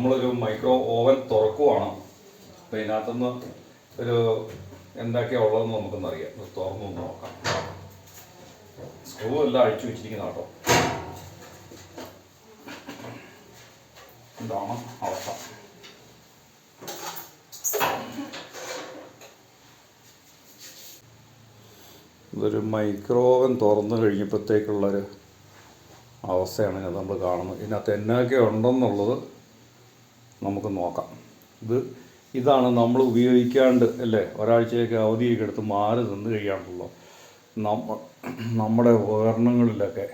നമ്മളൊരു micro oven തുറക്കുവാണ്. അപ്പോൾ ഇതിനകത്തുനിന്ന് ഒരു എന്തൊക്കെയാണ് ഉള്ളതെന്ന് ഒന്ന് തുറന്നു നോക്കാം. സ്ക്രൂ എല്ലാം അഴിച്ചു വെച്ചിരിക്കുന്ന കേട്ടോ. ഇതാണ് അവസ്ഥ. ഇതൊരു മൈക്രോ ഓവൻ തുറന്നു കഴിഞ്ഞപ്പോഴത്തേക്കുള്ളൊരു അവസ്ഥയാണ് നമ്മൾ കാണുന്നത്. ഇതിനകത്ത് എന്നൊക്കെ ഉണ്ടെന്നുള്ളത് നമുക്ക് നോക്കാം. ഇത് ഇതാണ് നമ്മൾ ഉപയോഗിക്കാണ്ട് അല്ലേ? ഒരാഴ്ചയൊക്കെ അവധിയൊക്കെ എടുത്ത് മാറി നിന്ന് കഴിയാണല്ലോ നമ്മ നമ്മുടെ ഉപകരണങ്ങളിലൊക്കെ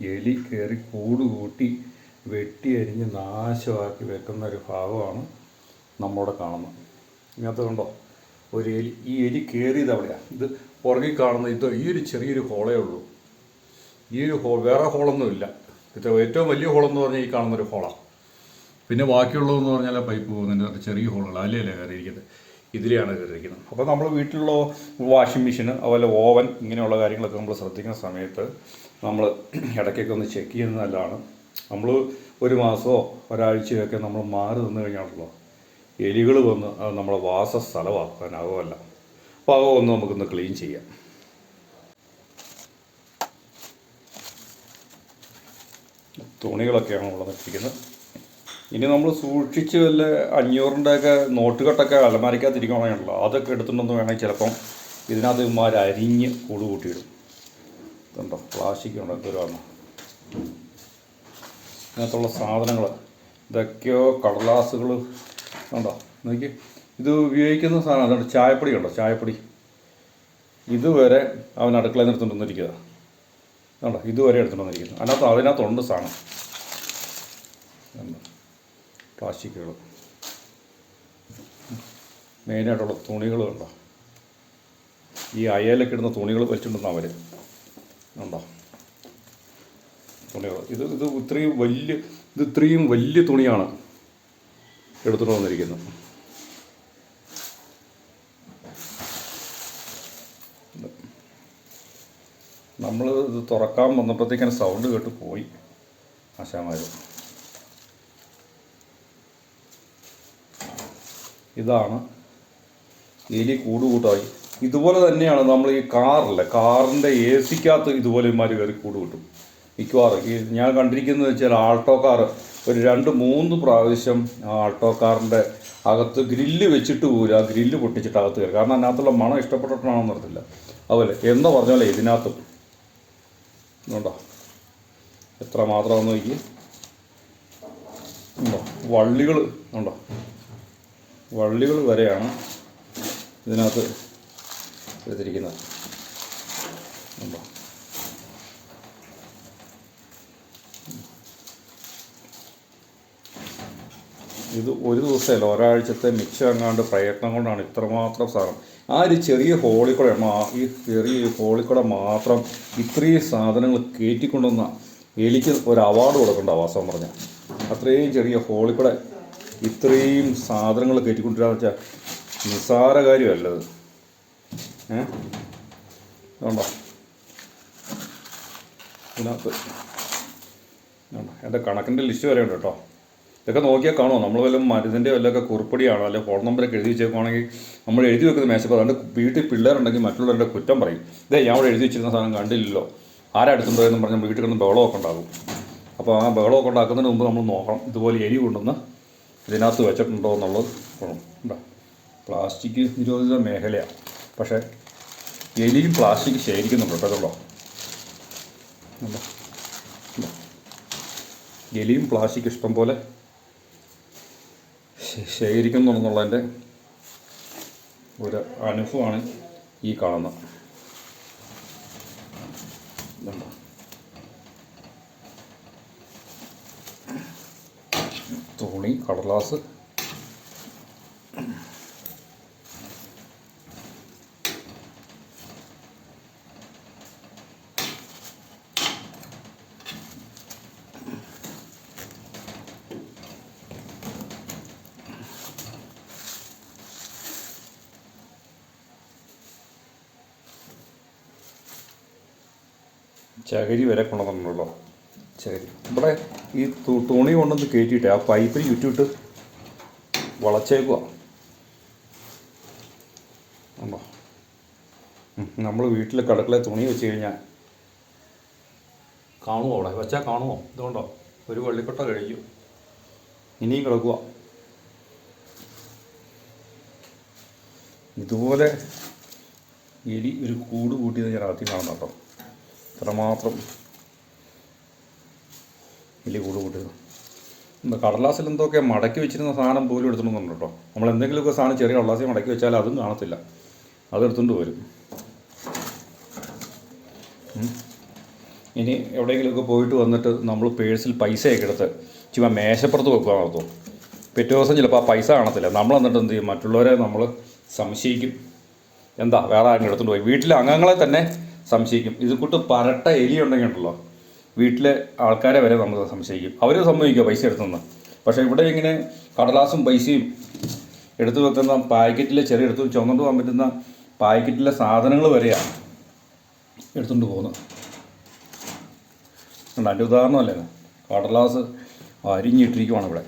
എലി കയറി കൂട് കൂട്ടി വെട്ടി അരിഞ്ഞ് നാശമാക്കി വെക്കുന്ന ഒരു ഭാഗമാണ് നമ്മളിവിടെ കാണുന്നത്. ഇതിനകത്ത് കണ്ടോ? ഒരു എലി ഈ എലി കയറിയത് അവിടെയാണ് ഇത് പുറകിൽ കാണുന്ന ഇത് ഈ ഒരു ചെറിയൊരു ഹോളേ ഉള്ളൂ. ഈ ഒരു ഹോൾ വേറെ ഹോളൊന്നുമില്ല. ഇത് ഏറ്റവും വലിയ ഹോളെന്ന് പറഞ്ഞാൽ ഈ കാണുന്ന ഒരു ഹോളാണ് പിന്നെ ബാക്കിയുള്ളതെന്ന് പറഞ്ഞാൽ പൈപ്പ് പോകുന്നതിന്റെ ചെറിയ ഹോളുകൾ അല്ലേ കയറിയിരിക്കുന്നത് ഇതിലെയാണ് കയറിയിരിക്കുന്നത്. അപ്പോൾ നമ്മൾ വീട്ടിലുള്ള വാഷിംഗ് മെഷീൻ അതുപോലെ ഓവൻ ഇങ്ങനെയുള്ള കാര്യങ്ങളൊക്കെ നമ്മൾ ശ്രദ്ധിക്കുന്ന സമയത്ത് നമ്മൾ ഇടയ്ക്കൊക്കെ ഒന്ന് ചെക്ക് ചെയ്യുന്നത് നല്ലതാണ്. നമ്മൾ ഒരു മാസമോ ഒരാഴ്ചയൊക്കെ നമ്മൾ മാറി നിന്ന് കഴിഞ്ഞാണല്ലോ എലികൾ വന്ന് അത് നമ്മളെ വാസ സ്ഥലമാക്കാനാകുമല്ല അപ്പോൾ അത് ഒന്ന് നമുക്കൊന്ന് ക്ലീൻ ചെയ്യാം. തുണികളൊക്കെയാണ് നമ്മൾ വെച്ചിരിക്കുന്നത് ഇനി നമ്മൾ സൂക്ഷിച്ച് വല്ല അഞ്ഞൂറിന്റെയൊക്കെ നോട്ടുകെട്ടൊക്കെ അലമാരിക്കകത്തിരിക്കണമല്ലോ അതൊക്കെ എടുത്തിട്ടുണ്ടെന്ന് വേണമെങ്കിൽ ചിലപ്പം ഇതിനകത്ത് ഇമാർ അരിഞ്ഞ് കൂട് കൂട്ടിയിടും. ഇതുണ്ടോ പ്ലാസ്റ്റിക് ഉണ്ട്. എന്തോരാണ് ഇതിനകത്തുള്ള സാധനങ്ങൾ ഇതൊക്കെയോ കടലാസുകൾ ഉണ്ടോ നോക്കി ഇത് ഉപയോഗിക്കുന്ന സാധനം. അതുകൊണ്ട് ചായപ്പൊടി ഉണ്ടോ ചായപ്പൊടി. ഇതുവരെ അവൻ അടുക്കളയിൽ നിർത്തുകൊണ്ടിരിക്കുക കണ്ടോ? ഇതുവരെ എടുത്തുകൊണ്ടിരിക്കുന്നു അതിനകത്ത് അതിനകത്തുണ്ട് സാധനം. പ്ലാസ്റ്റിക്കുകൾ മെയിനായിട്ടുള്ള തുണികൾ കണ്ടോ? ഈ അയലൊക്കെ ഇടുന്ന തുണികൾ വെച്ചിട്ടുണ്ടെന്ന് അവർ ഉണ്ടോ തുണികൾ ഇത് ഇത് ഇത്രയും വലിയ ഇത് ഇത്രയും വലിയ തുണിയാണ് എടുത്തുകൊണ്ട് വന്നിരിക്കുന്നത്. നമ്മൾ ഇത് തുറക്കാൻ വന്നപ്പോഴത്തേക്കാണ് സൗണ്ട് കേട്ട് പോയി. ആശാമാർ ഇതാണ്. എലി കൂടുകൂട്ടായി. ഇതുപോലെ തന്നെയാണ് നമ്മൾ ഈ കാറിലെ കാറിന്റെ എ സിക്കകത്ത് ഇതുപോലെ ഇമാര് കയറി കൂട് കൂട്ടും മിക്കവാറും. ഈ ഞാൻ കണ്ടിരിക്കുന്നത് വെച്ചാൽ ആൾട്ടോ കാർ ഒരു രണ്ട് മൂന്ന് പ്രാവശ്യം ആൾട്ടോ കാറിന്റെ അകത്ത് ഗ്രില്ല് വെച്ചിട്ട് പോലും ആ ഗ്രില്ല് പൊട്ടിച്ചിട്ട് അകത്ത് കയറി. കാരണം അതിനകത്തുള്ള മണം ഇഷ്ടപ്പെട്ടിട്ടാണെന്ന് അറിയത്തില്ല. അതുപോലെ എന്ന് പറഞ്ഞാലേ ഇതിനകത്തും. ഉണ്ടോ? എത്ര മാത്രമാണെന്ന് നോക്കി ഉണ്ടോ? വള്ളികൾ ഉണ്ടോ? വള്ളികൾ വരെയാണ് ഇതിനകത്ത് എടുത്തിരിക്കുന്നത്. ഇത് ഒരു ദിവസമല്ല ഒരാഴ്ചത്തെ മിച്ചം എങ്ങാണ്ട് പ്രയത്നം കൊണ്ടാണ് ഇത്രമാത്രം സാധനം. ആ ഒരു ചെറിയ ഹോളിൽ കൂടെ ഈ ചെറിയ ഹോളിൽ കൂടെ മാത്രം ഇത്രയും സാധനങ്ങൾ കയറ്റിക്കൊണ്ടുവന്ന എലിക്ക് ഒരു അവാർഡ് കൊടുക്കണ്ട വാസം പറഞ്ഞാൽ അത്രയും ചെറിയ ഹോളിൽ കൂടെ ഇത്രയും സാധനങ്ങൾ കയറ്റിക്കൊണ്ടിരാന്ന് വെച്ചാൽ നിസ്സാര കാര്യമല്ലത് ഏ? വേണ്ട ഇതിനകത്ത് എന്റെ കണക്കിന്റെ ലിസ്റ്റ് വരെ ഉണ്ട് കേട്ടോ. ഇതൊക്കെ നോക്കിയാൽ കാണുമോ? നമ്മൾ വല്ല മരുന്നിന്റെ വല്ലതൊക്കെ കുറിപ്പടിയാണോ? അല്ലെങ്കിൽ ഫോൺ നമ്പർ എഴുതി വെച്ചേക്കുവാണെങ്കിൽ നമ്മൾ എഴുതി വെക്കുന്ന മേശപ്പോൾ അതുകൊണ്ട് വീട്ടിൽ പിള്ളേരുണ്ടെങ്കിൽ മറ്റുള്ളവരുടെ കുറ്റം പറയും. ഇതേ ഞാൻ അവിടെ എഴുതി വെച്ചിരുന്ന സാധനം കണ്ടില്ലല്ലോ. ആരാ എടുത്തുണ്ടോ എന്ന് പറഞ്ഞാൽ വീട്ടിൽ കിടന്ന് ബഹളമൊക്കെ ഉണ്ടാകും. അപ്പോൾ ആ ബഹളമൊക്കെ ഉണ്ടാക്കുന്നതിന് മുമ്പ് നമ്മൾ നോക്കണം. ഇതുപോലെ എരി കൊണ്ടുവന്ന് ഇതിനകത്ത് വെച്ചിട്ടുണ്ടോ എന്നുള്ളത് ഉണ്ടോ പ്ലാസ്റ്റിക് നിരോധിത മേഖലയാണ്. പക്ഷേ എലിയും പ്ലാസ്റ്റിക് ശേഖരിക്കുന്നുണ്ട് കേട്ടോ? എലിയും പ്ലാസ്റ്റിക് ഇഷ്ടം പോലെ ശേഖരിക്കുന്നുണ്ടെന്നുള്ളതിന്റെ ഒരു അനുഭവമാണ് ഈ കാണുന്നത് ഇതുണ്ടോ? ചകരി ചകിരി വരെ കൊണ്ടുവന്നിട്ടുണ്ടല്ലോ. ചകിരി ഇവിടെ ഈ തുണി കൊണ്ടൊന്ന് കയറ്റിയിട്ട് ആ പൈപ്പിൽ ചുറ്റിട്ട് വളച്ചേക്കുക ഉണ്ടോ നമ്മൾ വീട്ടിൽ കടക്കളെ തുണി വെച്ച് കഴിഞ്ഞാൽ കാണുമോ അവിടെ? വെച്ചാൽ കാണുമോ ഇതുകൊണ്ടോ? ഒരു വെള്ളിക്കൊട്ട കഴിഞ്ഞു ഇനിയും കിടക്കുക ഇതുപോലെ എലി ഒരു കൂട് കൂട്ടിയത് ഞാൻ ആദ്യം കാണുന്ന കേട്ടോ. ഇത്രമാത്രം എലി കൂട് കൂട്ടിയത്. കടലാസിൽ എന്തൊക്കെ മടക്കി വെച്ചിരുന്ന സാധനം പോലും എടുത്തുകൊണ്ടുണ്ട് കേട്ടോ. നമ്മൾ എന്തെങ്കിലുമൊക്കെ സാധനം ചെറിയ കടലാസിൽ മടക്കി വെച്ചാൽ അതും കാണത്തില്ല. അത് എടുത്തുകൊണ്ട് വരും. ഇനി എവിടെയെങ്കിലുമൊക്കെ പോയിട്ട് വന്നിട്ട് നമ്മൾ പേഴ്സിൽ പൈസയൊക്കെ എടുത്ത് ചുമ്മാ മേശപ്പുറത്ത് വെക്കുക നടത്തും പിറ്റേ ദിവസം ചിലപ്പോൾ ആ പൈസ കാണത്തില്ല. നമ്മൾ എന്നിട്ട് എന്ത് ചെയ്യും? മറ്റുള്ളവരെ നമ്മൾ സംശയിക്കും. എന്താ? വേറെ ആരും എടുത്തുകൊണ്ട് പോയി. വീട്ടിലെ അംഗങ്ങളെ തന്നെ സംശയിക്കും. ഇത് കൂട്ട് പരട്ട എലി ഉണ്ടെങ്കിൽ ഉണ്ടല്ലോ. വീട്ടിലെ ആൾക്കാരെ വരെ നമ്മൾ സംശയിക്കും. അവർ സമ്മതിക്കുക പൈസ എടുത്തുനിന്ന്. പക്ഷേ ഇവിടെ ഇങ്ങനെ കടലാസും പൈസയും എടുത്തു വെക്കുന്ന പാക്കറ്റിലെ ചെറിയ എടുത്ത് ചുമന്നു പോകാൻ പറ്റുന്ന പാക്കറ്റിലെ സാധനങ്ങൾ വരെയാണ് എടുത്തുകൊണ്ട് പോകുന്നത്. അതിന്റെ ഉദാഹരണമല്ലേ? കടലാസ് അരിഞ്ഞിട്ടിരിക്കുവാണ് ഇവിടെ.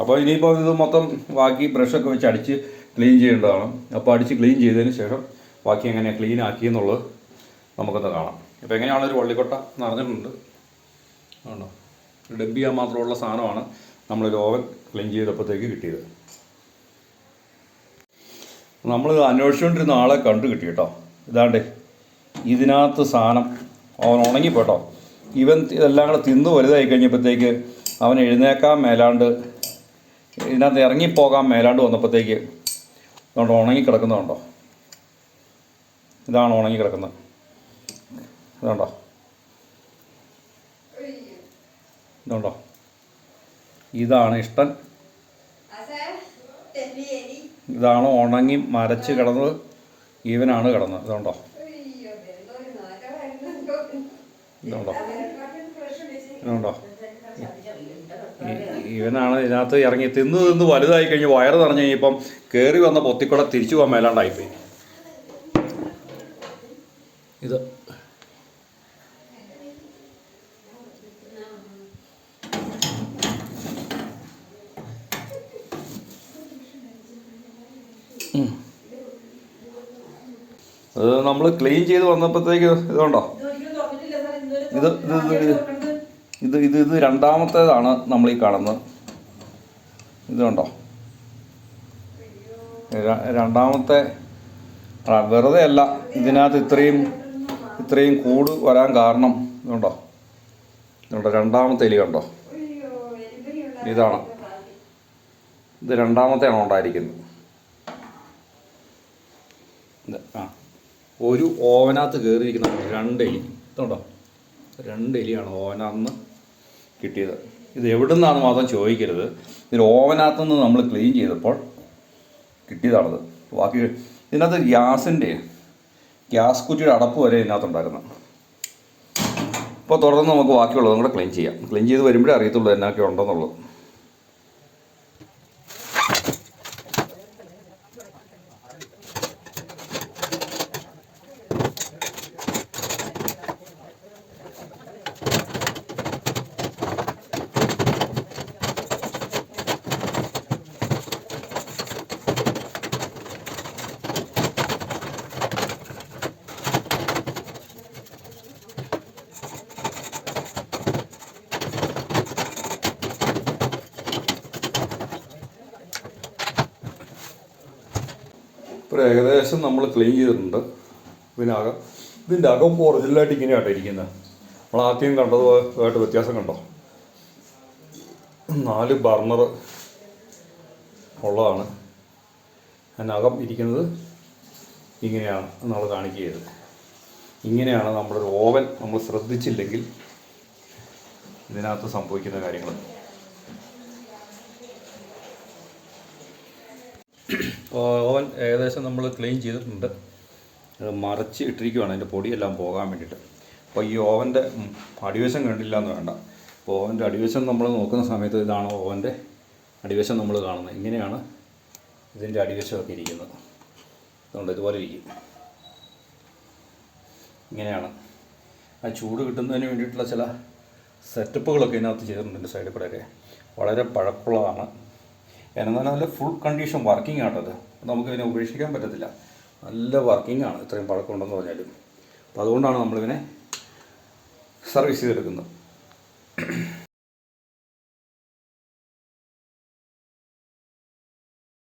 അപ്പോൾ ഇനിയിപ്പോൾ ഇത് മൊത്തം ബാക്കി ബ്രഷൊക്കെ വെച്ച് അടിച്ച് ക്ലീൻ ചെയ്യേണ്ടതാണ്. അപ്പോൾ അടിച്ച് ക്ലീൻ ചെയ്തതിന് ശേഷം ബാക്കി എങ്ങനെ ക്ലീൻ ആക്കി എന്നുള്ളത് നമുക്കൊന്ന് കാണാം. ഇപ്പോൾ എങ്ങനെയാണ് ഒരു വള്ളിക്കൊട്ട നിറഞ്ഞിട്ടുണ്ട് ആണോ ഡബ് ചെയ്യാൻ മാത്രമുള്ള സാധനമാണ് നമ്മളൊരു ഓവൻ ക്ലീൻ ചെയ്തപ്പോഴത്തേക്ക് കിട്ടിയത്. നമ്മൾ അന്വേഷിച്ചുകൊണ്ടിരുന്ന ആളെ കണ്ടു കിട്ടി കേട്ടോ. ഇതാണ്ടേ ഇതിനകത്ത് സാധനം അവൻ ഉണങ്ങിപ്പോട്ടോ ഇവൻ ഇതെല്ലാം കൂടെ തിന്ന് വലുതായി കഴിഞ്ഞപ്പോഴത്തേക്ക് അവൻ എഴുന്നേക്കാൻ മേലാണ്ട് ഇതിനകത്ത് ഇറങ്ങിപ്പോകാൻ മേലാണ്ട് വന്നപ്പോഴത്തേക്ക് അതുകൊണ്ട് ഉണങ്ങി കിടക്കുന്നുണ്ടോ ഇതാണ് ഉണങ്ങി കിടക്കുന്നത്. ഇതുണ്ടോ? ഇതുണ്ടോ? ഇതാണ് ഇഷ്ടൻ. ഇതാണ് ഉണങ്ങി മരച്ച് കിടന്നത്. ഈവനാണ് കിടന്നത്. ഇതുണ്ടോ? ഇതുണ്ടോ? ഇതുണ്ടോ? ഇവനാണ് ഇതിനകത്ത് ഇറങ്ങി തിന്ന് തിന്ന് വലുതായി കഴിഞ്ഞ് വയറ് നിറഞ്ഞ് കഴിഞ്ഞപ്പം കയറി വന്ന പൊത്തിക്കൂടെ തിരിച്ചു പോകാൻ മേലാണ്ടായിപ്പോയി. ഇത്. അത് നമ്മൾ ക്ലീൻ ചെയ്ത് വന്നപ്പോഴത്തേക്ക് ഇതുണ്ടോ? ഇത് ഇത് ഇത് ഇത്. ഇത് രണ്ടാമത്തേതാണ് നമ്മൾ ഈ കാണുന്നത്. ഇതുണ്ടോ? രണ്ടാമത്തെ വെറുതെ അല്ല ഇതിനകത്ത് ഇത്രയും ഇത്രയും കൂട് വരാൻ കാരണം ഇതുണ്ടോ? ഇതുണ്ടോ? രണ്ടാമത്തെ എലി കണ്ടോ? ഇതാണ്. ഇത് രണ്ടാമത്തെയാണ് ഉണ്ടായിരിക്കുന്നത്? ആ. ഒരു ഓവനകത്ത് കയറിയിരിക്കുന്ന രണ്ട് എലി. ഇതുണ്ടോ? രണ്ട് എലിയാണ് ഓവനാന്ന് കിട്ടിയത്. ഇത് എവിടെ നിന്നാണ് മാത്രം ചോദിക്കരുത്. ഇതിൽ ഓവനകത്തു നിന്ന് നമ്മൾ ക്ലീൻ ചെയ്തപ്പോൾ കിട്ടിയതാണത്. ബാക്കി ഇതിനകത്ത് ഗ്യാസിന്റെ ഗ്യാസ് കുറ്റിയുടെ അടപ്പ് വരെ ഇതിനകത്തുണ്ടായിരുന്നു. അപ്പോൾ തുടർന്ന് നമുക്ക് ബാക്കിയുള്ളത് കൂടെ ക്ലീൻ ചെയ്യാം. ക്ലീൻ ചെയ്ത് വരുമ്പോഴേ അറിയത്തുള്ളൂ എന്നൊക്കെ ഉണ്ടെന്നുള്ളത്. ഇപ്പോൾ ഏകദേശം നമ്മൾ ക്ലീൻ ചെയ്തിട്ടുണ്ട്. പിന്നെ അകം ഇതിന്റെ അകം ഒറിജിനലായിട്ട് ഇങ്ങനെയാട്ടോ ഇരിക്കുന്നത്. നമ്മൾ ആദ്യം കണ്ടതുമായിട്ട് വ്യത്യാസം കണ്ടോ? നാല് ബർണർ ഉള്ളതാണ്. അതിനകം ഇരിക്കുന്നത് ഇങ്ങനെയാണ് നമ്മൾ കാണിക്കുകയത് ഇങ്ങനെയാണ് നമ്മുടെ ഒരു ഓവൻ നമ്മൾ ശ്രദ്ധിച്ചില്ലെങ്കിൽ ഇതിനകത്ത് സംഭവിക്കുന്ന കാര്യങ്ങൾ ഓവൻ ഏകദേശം നമ്മൾ ക്ലീൻ ചെയ്തിട്ടുണ്ട്. മറച്ച് ഇട്ടിരിക്കുവാണ്. അതിന്റെ പൊടിയെല്ലാം പോകാൻ വേണ്ടിയിട്ട്. അപ്പോൾ ഈ ഓവന്റെ അടിവശം കണ്ടില്ല എന്ന് വേണ്ട. അപ്പോൾ ഓവന്റെ അടിവശം നമ്മൾ നോക്കുന്ന സമയത്ത് ഇതാണ് ഓവന്റെ അടിവശം നമ്മൾ കാണുന്നത്. ഇങ്ങനെയാണ് ഇതിന്റെ അടിവശമൊക്കെ ഇരിക്കുന്നത്. അതുകൊണ്ട് ഇതുപോലെ ഇരിക്കും. ഇങ്ങനെയാണ്. ആ ചൂട് കിട്ടുന്നതിന് വേണ്ടിയിട്ടുള്ള ചില സെറ്റപ്പുകളൊക്കെ ഇതിനകത്ത് ചെയ്തിട്ടുണ്ട് എന്റെ സൈഡിൽ കൂടെയൊക്കെ. വളരെ പഴക്കമുള്ളതാണ്. എന്നാൽ നല്ല ഫുൾ കണ്ടീഷൻ വർക്കിംഗ് ആണത്. നമുക്ക് ഇതിനെ ഉപേക്ഷിക്കാൻ പറ്റത്തില്ല. നല്ല വർക്കിംഗ് ആണ് ഇത്രയും പഴക്കമുണ്ടെന്ന് പറഞ്ഞാലും. അപ്പോൾ അതുകൊണ്ടാണ് നമ്മളിതിനെ സർവീസ് ചെയ്തെടുക്കുന്നത്.